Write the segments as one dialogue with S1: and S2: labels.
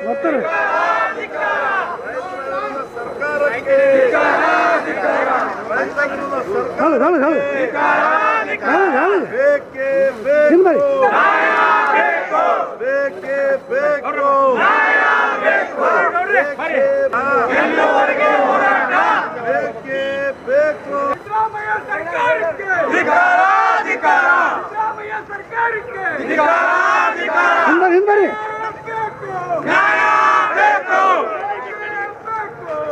S1: ಬರ್ತಾರೆ
S2: ಸರ್ಕಾರಕ್ಕೆ
S1: ಹೌದು ಹೌದು ಹೌದು ಹೌದು ಹೌದು
S2: ಬೇಕೇ?
S1: ಹಿಂದ್
S2: ಬೇಕು
S1: ಬರ್ರಿ
S2: ಬೇಕೇ ಬೇಕು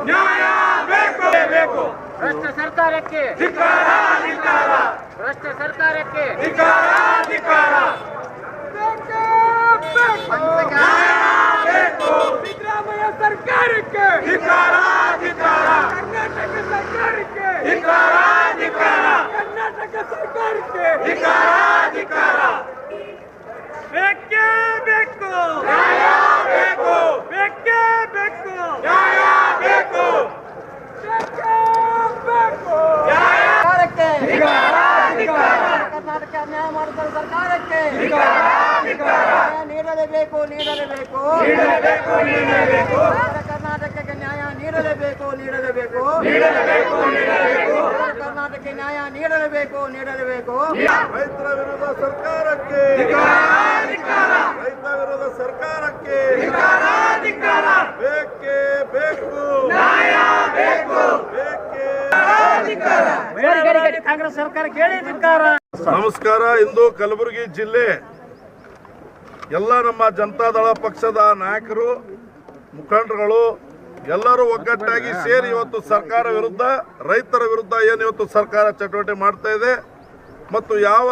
S2: ನ್ಯಾಯ ಬೇಕು. ಬೇಕು
S3: ಭ್ರಷ್ಟ ಸರ್ಕಾರಕ್ಕೆ.
S1: ಧಿಕ್ಕಾರ ಧಿಕ್ಕಾರ
S4: ಭ್ರಷ್ಟ ಸರ್ಕಾರಕ್ಕೆ. ಧಿಕ್ಕಾರ ಧಿಕ್ಕಾರ ನ್ಯಾಯ ಬೇಕು.
S3: ಸಿದ್ದರಾಮಯ್ಯ ಸರ್ಕಾರಕ್ಕೆ. ಕರ್ನಾಟಕ ಸರ್ಕಾರಕ್ಕೆ ಕರ್ನಾಟಕ ಸರ್ಕಾರಕ್ಕೆ ಬೇಕೇ ಬೇಕು ಬೇಕೇ ಬೇಕು ಬೇಕೇ ಬೇಕು
S4: ಸರ್ಕಾರಕ್ಕೆ ಕರ್ನಾಟಕ ಮಾಡುತ್ತಾರೆ ಸರ್ಕಾರಕ್ಕೆ ನೀಡಲೇಬೇಕು ನೀಡಲೇಬೇಕು ಕರ್ನಾಟಕಕ್ಕೆ ನ್ಯಾಯ ನೀಡಲೇಬೇಕು ನೀಡಲೇಬೇಕು ಕರ್ನಾಟಕಕ್ಕೆ ನ್ಯಾಯ ನೀಡಲೇಬೇಕು ನೀಡಲೇಬೇಕು
S2: ರೈತರ ವಿರೋಧ ಸರ್ಕಾರಕ್ಕೆ ರೈತ ವಿರೋಧ ಸರ್ಕಾರಕ್ಕೆ ಬೇಕೇ. ಬೇಕು ಬೇಕೇ
S4: ಕಾಂಗ್ರೆಸ್ ಸರ್ಕಾರ ಕೇಳಿ ಧಿಕ್ಕಾರ.
S2: ನಮಸ್ಕಾರ, ಇಂದು ಕಲಬುರಗಿ ಜಿಲ್ಲೆ ಎಲ್ಲ ನಮ್ಮ ಜನತಾದಳ ಪಕ್ಷದ ನಾಯಕರು, ಮುಖಂಡರುಗಳು ಎಲ್ಲರೂ ಒಗ್ಗಟ್ಟಾಗಿ ಸೇರಿ ಇವತ್ತು ಸರ್ಕಾರ ವಿರುದ್ಧ, ರೈತರ ವಿರುದ್ಧ ಏನು ಇವತ್ತು ಸರ್ಕಾರ ಚಟುವಟಿಕೆ ಮಾಡ್ತಾ ಇದೆ ಮತ್ತು ಯಾವ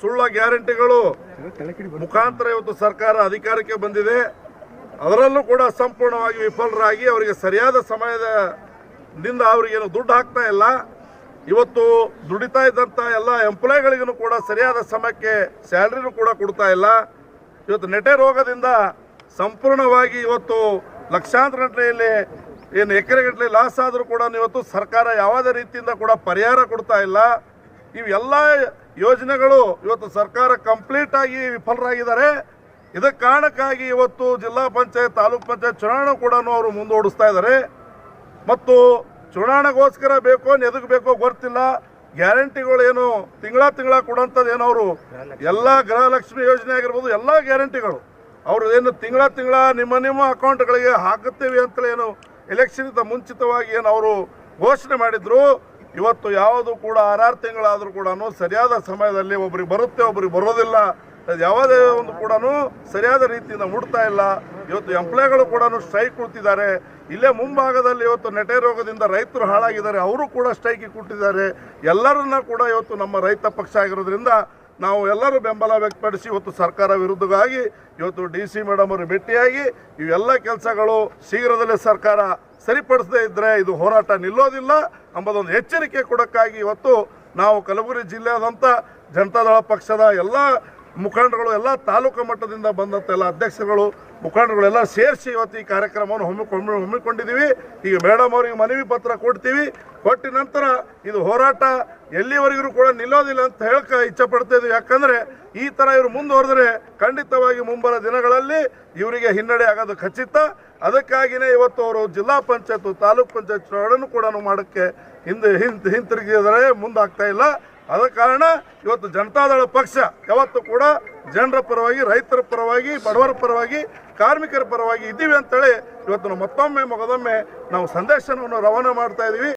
S2: ಸುಳ್ಳ ಗ್ಯಾರಂಟಿಗಳು ಮುಖಾಂತರ ಇವತ್ತು ಸರ್ಕಾರ ಅಧಿಕಾರಕ್ಕೆ ಬಂದಿದೆ, ಅದರಲ್ಲೂ ಕೂಡ ಸಂಪೂರ್ಣವಾಗಿ ವಿಫಲರಾಗಿ ಅವರಿಗೆ ಸರಿಯಾದ ಸಮಯದಿಂದ ಅವರಿಗೇನು ದುಡ್ಡು ಹಾಕ್ತಾ ಇಲ್ಲ. ಇವತ್ತು ದುಡಿತಾ ಇದ್ದಂಥ ಎಲ್ಲ ಎಂಪ್ಲಾಯ್ಗಳಿಗೂ ಕೂಡ ಸರಿಯಾದ ಸಮಯಕ್ಕೆ ಸ್ಯಾಲ್ರಿನೂ ಕೂಡ ಕೊಡ್ತಾ ಇಲ್ಲ. ಇವತ್ತು ನೆಟೆ ರೋಗದಿಂದ ಸಂಪೂರ್ಣವಾಗಿ ಇವತ್ತು ಲಕ್ಷಾಂತರ ಗಂಟೆಯಲ್ಲಿ ಏನು ಎಕರೆಗಟ್ಟಲೆ ಲಾಸ್ ಆದರೂ ಕೂಡ ಇವತ್ತು ಸರ್ಕಾರ ಯಾವುದೇ ರೀತಿಯಿಂದ ಕೂಡ ಪರಿಹಾರ ಕೊಡ್ತಾ ಇಲ್ಲ. ಇವೆಲ್ಲ ಯೋಜನೆಗಳು ಇವತ್ತು ಸರ್ಕಾರ ಕಂಪ್ಲೀಟ್ ಆಗಿ ವಿಫಲರಾಗಿದ್ದಾರೆ. ಇದಕ್ಕೆ ಕಾರಣಕ್ಕಾಗಿ ಇವತ್ತು ಜಿಲ್ಲಾ ಪಂಚಾಯತ್, ತಾಲೂಕ್ ಪಂಚಾಯತ್ ಚುನಾವಣೆ ಕೂಡ ಅವರು ಮುಂದೂಡಿಸ್ತಾ ಇದ್ದಾರೆ. ಮತ್ತು ಚುನಾವಣೆಗೋಸ್ಕರ ಬೇಕೋ ಎದಕ್ಕೆ ಬೇಕೋ ಗೊತ್ತಿಲ್ಲ. ಗ್ಯಾರಂಟಿಗಳು ಏನು ತಿಂಗಳ ತಿಂಗಳ ಕೊಡೋಂಥದ್ದು ಏನು ಅವರು? ಎಲ್ಲ ಗೃಹಲಕ್ಷ್ಮಿ ಯೋಜನೆ ಆಗಿರ್ಬೋದು, ಎಲ್ಲ ಗ್ಯಾರಂಟಿಗಳು. ಅವರು ಏನು ತಿಂಗಳ ತಿಂಗಳ ನಿಮ್ಮ ನಿಮ್ಮ ಅಕೌಂಟ್ಗಳಿಗೆ ಹಾಕುತ್ತೇವೆ ಅಂತೇಳಿ ಏನು ಎಲೆಕ್ಷನ್ಗಿಂತ ಮುಂಚಿತವಾಗಿ ಏನು ಅವರು ಘೋಷಣೆ ಮಾಡಿದ್ರು. ಇವತ್ತು ಯಾವುದು ಕೂಡ ಆರಾರು ತಿಂಗಳಾದರೂ ಕೂಡ ಸರಿಯಾದ ಸಮಯದಲ್ಲಿ ಒಬ್ರಿಗೆ ಬರುತ್ತೆ, ಒಬ್ರಿಗೆ ಬರೋದಿಲ್ಲ. ಯಾವುದೇ ಒಂದು ಕೂಡ ಸರಿಯಾದ ರೀತಿಯಿಂದ ಮುಡ್ತಾ ಇಲ್ಲ. ಇವತ್ತು ಎಂಪ್ಲಾಯ್ಗಳು ಕೂಡ ಸ್ಟ್ರೈಕ್ ಕೊಡ್ತಿದ್ದಾರೆ. ಇಲ್ಲೇ ಮುಂಭಾಗದಲ್ಲಿ ಇವತ್ತು ನೆಟೆ ರೋಗದಿಂದ ರೈತರು ಹಾಳಾಗಿದ್ದಾರೆ. ಅವರು ಕೂಡ ಸ್ಟ್ರೈಕಿಗೆ ಕೊಟ್ಟಿದ್ದಾರೆ. ಎಲ್ಲರನ್ನ ಕೂಡ ಇವತ್ತು ನಮ್ಮ ರೈತ ಪಕ್ಷ ಆಗಿರೋದ್ರಿಂದ ನಾವು ಎಲ್ಲರೂ ಬೆಂಬಲ ವ್ಯಕ್ತಪಡಿಸಿ ಇವತ್ತು ಸರ್ಕಾರ ವಿರುದ್ಧವಾಗಿ ಇವತ್ತು ಡಿ ಸಿ ಮೇಡಮ್ ಅವರು ಭೇಟಿಯಾಗಿ ಇವೆಲ್ಲ ಕೆಲಸಗಳು ಶೀಘ್ರದಲ್ಲೇ ಸರ್ಕಾರ ಸರಿಪಡಿಸದೇ ಇದ್ದರೆ ಇದು ಹೋರಾಟ ನಿಲ್ಲೋದಿಲ್ಲ. ಎಂಬುದೊಂದು ಎಚ್ಚರಿಕೆ ಕೊಡೋಕ್ಕಾಗಿ ಇವತ್ತು ನಾವು ಕಲಬುರಗಿ ಜಿಲ್ಲೆಯಾದಂಥ ಜನತಾದಳ ಪಕ್ಷದ ಎಲ್ಲ ಮುಖಂಡರುಗಳು ಎಲ್ಲ ತಾಲೂಕು ಮಟ್ಟದಿಂದ ಬಂದಂಥ ಎಲ್ಲ ಅಧ್ಯಕ್ಷರುಗಳು ಮುಖಂಡರುಗಳೆಲ್ಲ ಸೇರಿಸಿ ಇವತ್ತು ಈ ಕಾರ್ಯಕ್ರಮವನ್ನು ಹಮ್ಮಿಕೊಂಡು ಹಮ್ಮಿಕೊಂಡಿದ್ದೀವಿ. ಈಗ ಮೇಡಮ್ ಅವರಿಗೆ ಮನವಿ ಪತ್ರ ಕೊಡ್ತೀವಿ. ಕೊಟ್ಟ ನಂತರ ಇದು ಹೋರಾಟ ಎಲ್ಲಿವರೆಗೂ ಕೂಡ ನಿಲ್ಲೋದಿಲ್ಲ ಅಂತ ಹೇಳಕ ಇಚ್ಛೆ ಪಡ್ತಾ ಇದ್ದೀವಿ. ಯಾಕಂದರೆ ಈ ಥರ ಇವರು ಮುಂದುವರೆದ್ರೆ ಖಂಡಿತವಾಗಿ ಮುಂಬರ ದಿನಗಳಲ್ಲಿ ಇವರಿಗೆ ಹಿನ್ನಡೆ ಆಗೋದು ಖಚಿತ. ಅದಕ್ಕಾಗಿಯೇ ಇವತ್ತು ಅವರು ಜಿಲ್ಲಾ ಪಂಚಾಯತ್ ತಾಲೂಕ್ ಪಂಚಾಯತ್ ಚುನಾವಣೆಯನ್ನು ಕೂಡ ಮಾಡೋಕ್ಕೆ ಹಿಂದೆ ಹಿಂದೆ ಹಿಂತಿರುಗಿದರೆ ಮುಂದಾಗ್ತಾ ಇಲ್ಲ. ಅದ ಕಾರಣ ಇವತ್ತು ಜನತಾದಳ ಪಕ್ಷ ಯಾವತ್ತು ಕೂಡ ಜನರ ಪರವಾಗಿ, ರೈತರ ಪರವಾಗಿ, ಬಡವರ ಪರವಾಗಿ, ಕಾರ್ಮಿಕರ ಪರವಾಗಿ ಇದ್ದೀವಿ ಅಂತೇಳಿ ಇವತ್ತು ಮತ್ತೊಮ್ಮೆ, ಮೊಗದೊಮ್ಮೆ ನಾವು ಸಂದೇಶವನ್ನು ರವಾನೆ ಮಾಡ್ತಾ ಇದ್ದೀವಿ.